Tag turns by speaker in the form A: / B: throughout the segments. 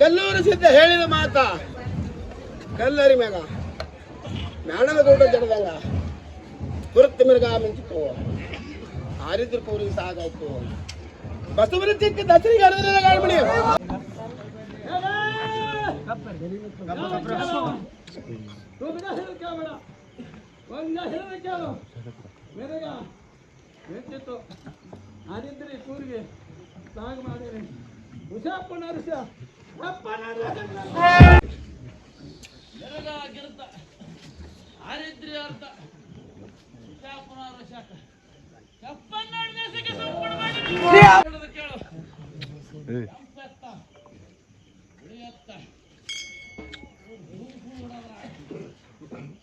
A: ಕಲ್ಲೂರು ಸಿದ್ಧ ಹೇಳಿದ ಮಾತ. ಕಲ್ಲರಿ ಮ್ಯಾಗ ಮ್ಯಾಣದ ಗೌಡ ಜಡದಂಗ. ತುರ್ತ ಮಿರ್ಗ ಮಿಂಚಿತು. ಆರಿದ್ರ ಪೂರಿ ಸಾಗಾಯ್ತು. ಬಸವನ ಚಿಕ್ಕ ದಸರಿಗೆ ಅಡದ್ರ ಗಾಳ್ಬಿಡಿ
B: ಅನಿದ್ರಿ ಕೂರಿಗೆ ಸಾಗ ಮಾಡಿರಿ ಹುಷಾಪನ ಹರ್ಷ ಗಿರ್ತ ಆರಿದ್ರಿ ಅರ್ಥ ಹುಷಾಪನ ಹರ್ಷಾಕ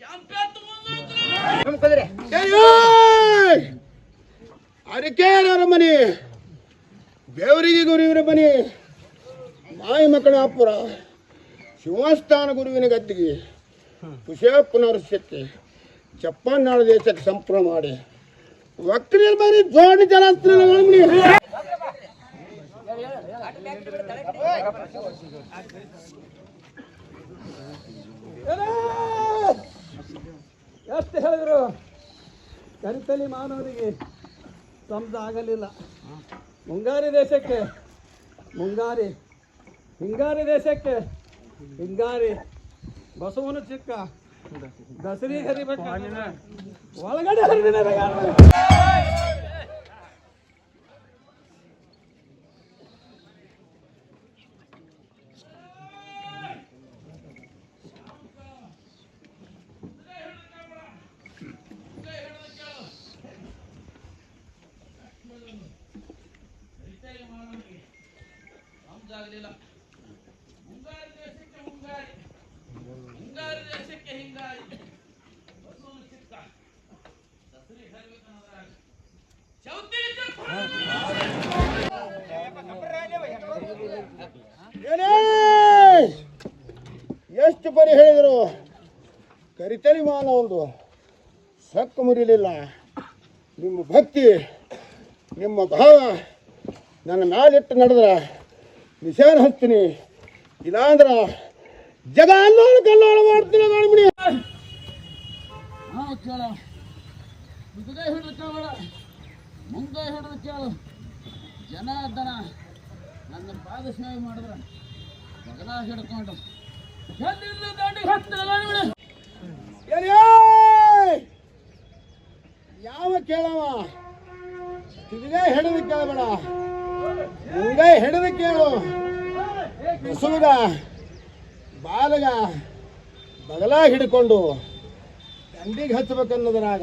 B: ಕೆಂಪೆತ್ತ ಮುಂದೆ
A: ಅರಿಕೇರವರ ಮನೆ? ಬೇವರಿಗೆ ಗುರುವಿನ ಮನೆ. ಮಾಯಿ ಮಕ್ಕಳ ಅಪ್ಪುರ. ಶಿವಸ್ಥಾನ ಗುರುವಿನ ಗದ್ದಿಗೆ. ಕುಶೇ ಪುನರ್ಸಕ್ಕೆ. ಚಪ್ಪನ್ನಾಳ ದೇಶಕ್ಕೆ ಸಂಪೂರ್ಣ ಮಾಡಿ. ವಕ್ರಿಯಲ್ ಬರೀ ಜೋಡಿ ಜಲಾಸ್ತ್ರ
B: ಎಷ್ಟು ಹೇಳಿದ್ರು? ಕರಿತಲಿ ಮಾನವನಿಗೆ ಸಂಸ ಆಗಲಿಲ್ಲ. ಮುಂಗಾರಿ ದೇಶಕ್ಕೆ ಮುಂಗಾರಿ ಹಿಂಗಾರಿ ದೇಶಕ್ಕೆ ಹಿಂಗಾರಿ. ಬಸವನ ಚಿಕ್ಕ ದಸರಿ ಹರಿಬೇಕು ಒಳಗಡೆ ಹರಿದಿನ ಆಗಲಿಲ್ಲ ಮುಂಗಾರು ದೇಶಕ್ಕೆ ಮುಂಗಾರಿ. ಮುಂಗಾರು ದೇಶಕ್ಕೆ ಹಿಂಗಾರಿ. ಚಿಕ್ಕ. ದಸರಿ ಹರಿಬೇಕನ್ನೋದ್ರಾಗ. ಚೌತಿ
A: ಎಷ್ಟು ಬರಿ ಹೇಳಿದರು? ಕರಿತಲಿ ಮಾನ ಒಂದು. ಸಕ್ಕ ಮುರಿಲಿಲ್ಲ. ನಿಮ್ಮ ಭಕ್ತಿ, ನಿಮ್ಮ ಭಾವ ನನ್ನ ಮ್ಯಾಲಿಟ್ಟು ನಡೆದ್ರ ನಿಶಾನ ಹಚ್ತೀನಿ ಇಲ್ಲಾಂದ್ರ ಜಗ ಅಲ್ಲೋಳ ಕಲ್ಲೋಳ ಮಾಡ್ತೀನಿ ನೋಡ್ಬಿಡಿ
B: ಕೇಳ ಮುದುಗೈ ಹಿಡಿದು ಕೇಳ ಮುಂದೆ ಹಿಡಿದು ಕೇಳು. ಜನ ದನ ನನ್ನ ಪಾದ ಸೇವೆ ಮಾಡಿದ್ರೆ ಬಗಲ ಹಿಡ್ಕೊಂಡು?
A: ಯಾವ ಕೇಳವ? ತಿರುಗೇ ಹಿಡಿದು ಕೇಳಬೇಡ. ಮುಂಗೈ ಹಿಡಿದು ಕೇಳು ಹಸುವಿಗ ಬಾಲಗ ಬಗಲಾಗಿ ಹಿಡ್ಕೊಂಡು ತಂಡಿಗೆ ಹಚ್ಚಬೇಕನ್ನೋದ್ರಾಗ